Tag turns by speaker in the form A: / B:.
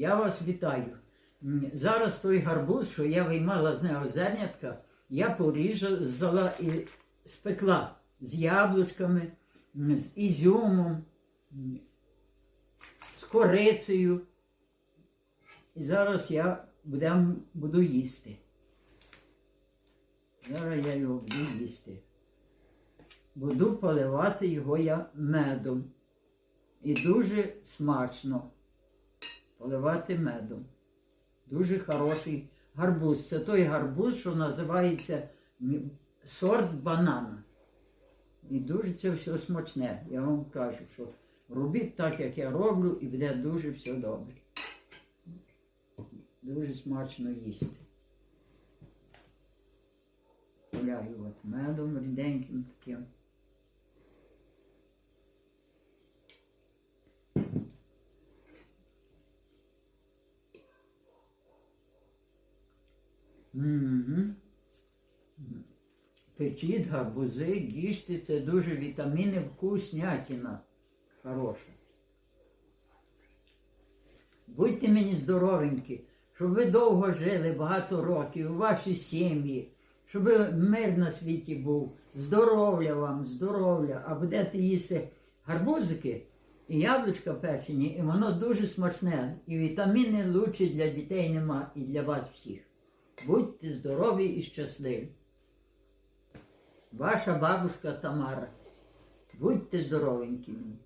A: Я вас вітаю. Зараз той гарбуз, що я виймала з нього зернятка, я порізала і спекла з яблучками, з ізюмом, з корицею. І зараз я буду їсти. Зараз я його буду їсти. Буду поливати його я медом. І дуже смачно поливати медом. Дуже хороший гарбуз. Це той гарбуз, що називається сорт банана. І дуже це все смачне. Я вам кажу, що робіть так, як я роблю, і буде дуже все добре. Дуже смачно їсти. Поляю от медом ріденьким таким. Угу. Печіть гарбузи, їжте, це дуже вітаміни, вкуснятина. Хороша. Будьте мені здоровенькі, щоб ви довго жили, багато років, у вашій сім'ї, щоб мир на світі був, здоров'я вам, здоров'я, а будете їсти гарбузики і яблучка печені, і воно дуже смачне. І вітаміни лучші для дітей нема, і для вас всіх. Будьте здорові і щасливі. Ваша бабушка Тамара. Будьте здоровенькі. мені.